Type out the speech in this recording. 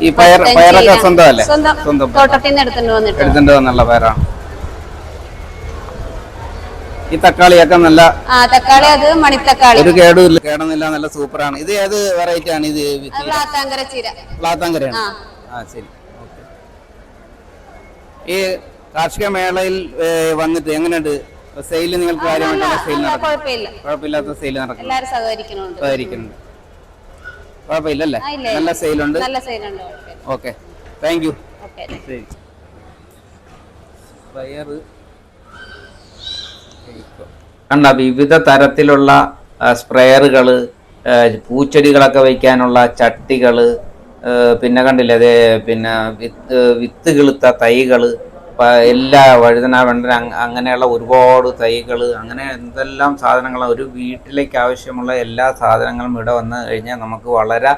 ഈ പയർ പയറൊക്കെ സ്വന്തമല്ലേ? സ്വന്തം തോട്ടത്തിൽ നിന്ന് എടുത്തുകൊണ്ട് വന്നിട്ട്. എടുത്തിട്ട് വന്നുള്ള പയറാണ്. ഈ തക്കാളിയൊക്കെ നല്ല തക്കാളി അത് മണിത്തക്കാളി. ഒരു കേടും ഇല്ല കേടൊന്നുമില്ല നല്ല സൂപ്പറാണ്. ഇത് ഏത് വെറൈറ്റി ആണ്? ഇത് അത് വ്ളാത്താങ്കര ചീര. പ്ലാത്താങ്കരയാണ്. ആ. ശരി. ഈ കാർഷിക മേളയിൽ വന്നിട്ട് എങ്ങനെയുണ്ട്? സെയിൽ നിങ്ങൾക്ക് കാര്യമായിട്ടുള്ള സെയിൽ നടക്കും കുഴപ്പമില്ല. കുഴപ്പമില്ലാത്ത സെയിൽ നടക്കും സഹകരിക്കുന്നുണ്ട്. കുഴപ്പമില്ലല്ലേ? നല്ല. സെയിലുണ്ട് നല്ല കുഴപ്പമില്ല ഓക്കെ. Thank you. കണ്ട വിവിധ തരത്തിലുള്ള സ്പ്രെയറുകൾ പൂച്ചെടികളൊക്കെ വയ്ക്കാനുള്ള ചട്ടികൾ പിന്നെ കണ്ടില്ലേ അതേ പിന്നെ വിത്ത് വിത്ത് കിളുത്ത തൈകൾ എല്ലാ വഴുതന വെണ്ടന അങ്ങനെയുള്ള ഒരുപാട് തൈകൾ അങ്ങനെ എന്തെല്ലാം സാധനങ്ങളാണ് ഒരു വീട്ടിലേക്ക് ആവശ്യമുള്ള എല്ലാ സാധനങ്ങളും ഇവിടെ വന്നു കഴിഞ്ഞാൽ നമുക്ക് വളരെ